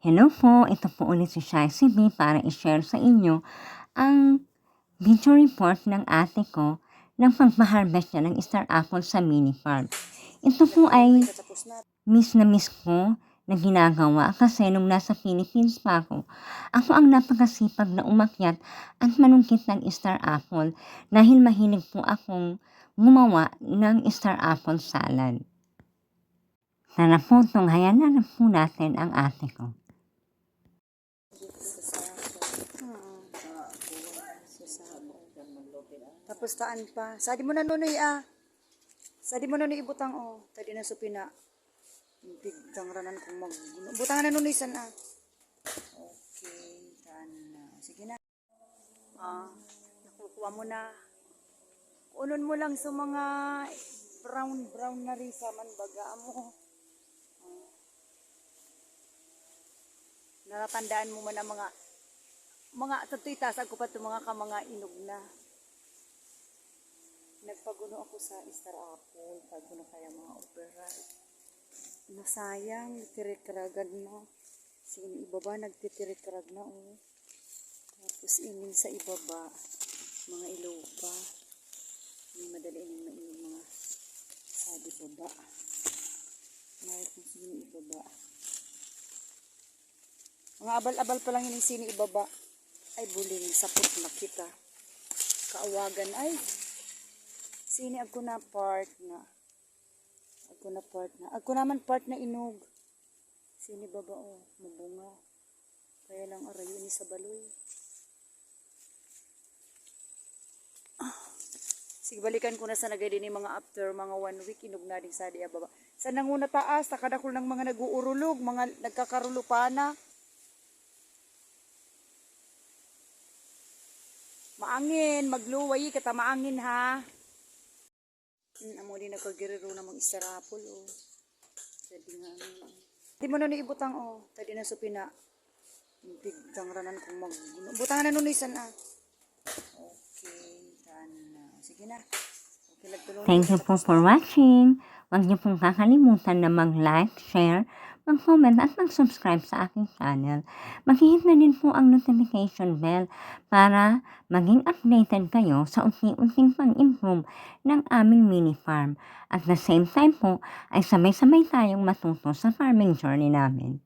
Hello po, ito po ulit si Shai CB para i-share sa inyo ang video report ng ate ko ng pagmaharvest niya ng star apple sa mini farm. Ito po ay miss na miss ko na ginagawa kasi nung nasa Philippines pa ako, ako ang napakasipag na umakyat at manungkit ng star apple dahil mahilig po akong gumawa ng star apple salad. Tara po, tunghayan na po natin ang ate ko. Tapos taan pa. Sadi mo na nunoy ah. Sadi mo na nunoy ibutang oh. Tadi na supina. Bigtang ranan kung mag... Butang na nunoy san ah. Okay. Taan na. Sige na. Ah. Nakukuha mo na. Unon mo lang sa mga brown brown na risa man baga mo. Ah. Natatandaan mo man ang mga mga tatuitas ako pa itong mga kamanga inog na. Nagpaguno ako sa Star Apple, paguno kaya mga opera. Nasayang, tirikragad na. Sige, ibaba, nagtitirikrag na, oh. Tapos ining sa ibaba, mga ilopa. May madali ining mainig mga sa ibaba. Mayroon kung sino ibaba. Mga abal-abal pa lang yung sini ibaba. Ay, buling sapot na kita. Kaawagan ay. Sini ako na part na. Ako na part na. Ako naman part na inog. Sini baba oh, mabunga. Kaya lang arayo ni sa baloy. Ah. Sige, balikan ko na sa nagay din mga after mga one week inog na din sa diya baba. Sa nanguna taas, takadakol ng mga nag-uurulog, mga nagkakarulo pa na. Maangin, magluway, kata maangin ha. Hmm, amo din nagkagiriro na mga isarapol oh. Sabi nga ano. Di mo na naibutang oh. Tadi na supina. Bigtang ranan kung mag... Butang na nulisan ah. Okay, tan na. Sige na. Okay. Thank you po for watching. Huwag niyo pong kakalimutan na mag-like, share, mag-comment at mag-subscribe sa aking channel. Mag-hit na din po ang notification bell para maging updated kayo sa unti-unting pag-improve ng aming mini farm. At the same time po ay sabay-sabay tayong matuto sa farming journey namin.